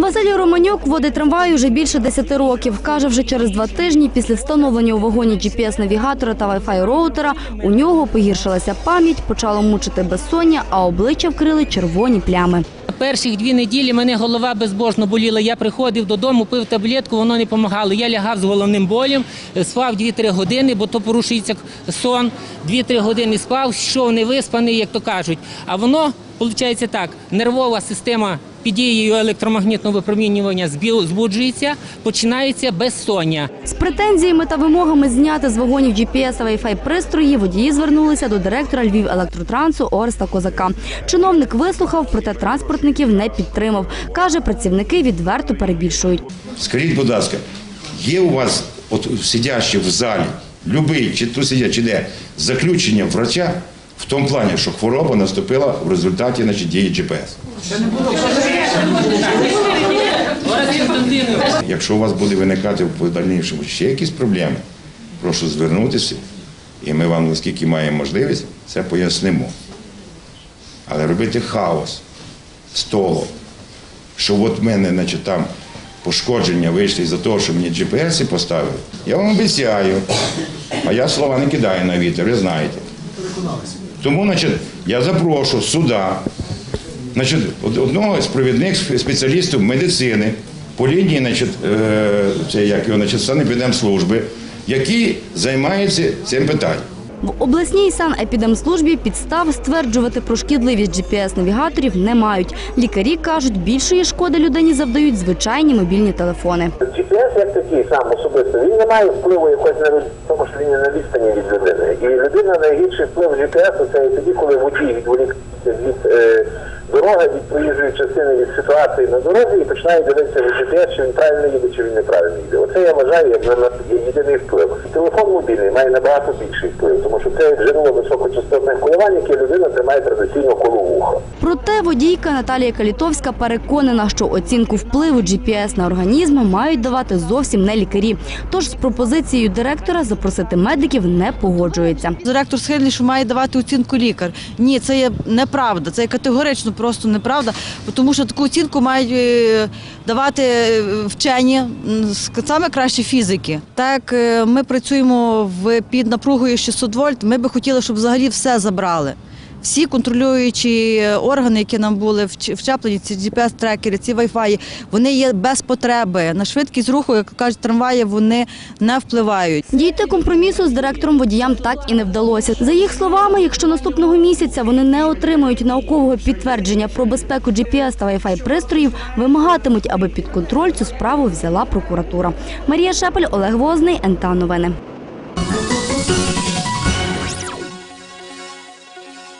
Василій Романюк водить трамвай уже більше 10 років. Каже, вже через два тижні після встановлення у вагоні GPS-навігатора та Wi-Fi роутера у нього погіршилася пам'ять, почало мучити безсоння, а обличчя вкрили червоні плями. Перших дві неділі мене голова безбожно боліла. Я приходив додому, пив таблетку, воно не допомагало. Я лягав з головним болем, спав 2-3 години, бо то порушується сон. 2-3 години спав, йшов невиспаний, як то кажуть. А воно, виходить так, нервова система під дією електромагнітного випромінювання збуджується, починається безсоння. З претензіями та вимогами зняти з вагонів GPS та Wi-Fi пристрої водії звернулися до директора Львів електротрансу Ореста Козака. Чиновник вислухав, проте транспортників не підтримав. Каже, працівники відверто перебільшують. Скажіть, будь ласка, є у вас, от сидячи в залі, любий, чи тут сидять, чи де, заключення врача тому плані, що хвороба наступила в результаті дії GPS? Якщо у вас буде виникати в дальнішому ще якісь проблеми, прошу звернутися, і ми вам, наскільки маємо можливість, це пояснимо. Але робити хаос з того, що от в мене там пошкодження вийшли за того, що мені GPS поставили, я вам обіцяю, а я слова не кидаю на вітер, ви знаєте. Тому значить, я запрошу суда значить, одного з провідних спеціалістів медицини по лінії значить, е, це, як його, значить, санепідемслужби, який займається цим питанням. В обласній санепідемслужбі підстав стверджувати про шкідливість GPS-навігаторів не мають. Лікарі кажуть, більшої шкоди людині завдають звичайні мобільні телефони. GPS як такий сам особисто, він не має впливу якось на тому що він не на відстані від людини. І людина найгірший вплив GPS це тоді, коли водій відволікається від е, дороги, від проїжджої частини від ситуації на дорозі і починає дивитися в GPS, чи він правильно їде, чи він неправильно їде. Оце я вважаю як на єдиний вплив. Телефон мобільний має набагато більший вплив, тому що це джерело високочастотних коливань, яке людина тримає традиційно коло вуха. Проте водійка Наталія Калітовська переконана, що оцінку впливу GPS на організм мають давати зовсім не лікарі. Тож з пропозицією директора запросити медиків не погоджується. Директор схильний, що має давати оцінку лікар. Ні, це є неправда. Це є категорично просто неправда, тому що таку оцінку мають е, давати е, вчені, саме краще фізики. Так е, ми працюємо в під напругою 600 вольт. Ми би хотіли, щоб взагалі все забрали. Всі контролюючі органи, які нам були вч- вчеплені, ці GPS-трекери, ці Wi-Fi, вони є без потреби. На швидкість руху, як кажуть, трамваї вони не впливають. Дійти компромісу з директором водіям так і не вдалося. За їх словами, якщо наступного місяця вони не отримають наукового підтвердження про безпеку GPS та Wi-Fi пристроїв, вимагатимуть, аби під контроль цю справу взяла прокуратура. Марія Шепель, Олег Возний, НТА Новини.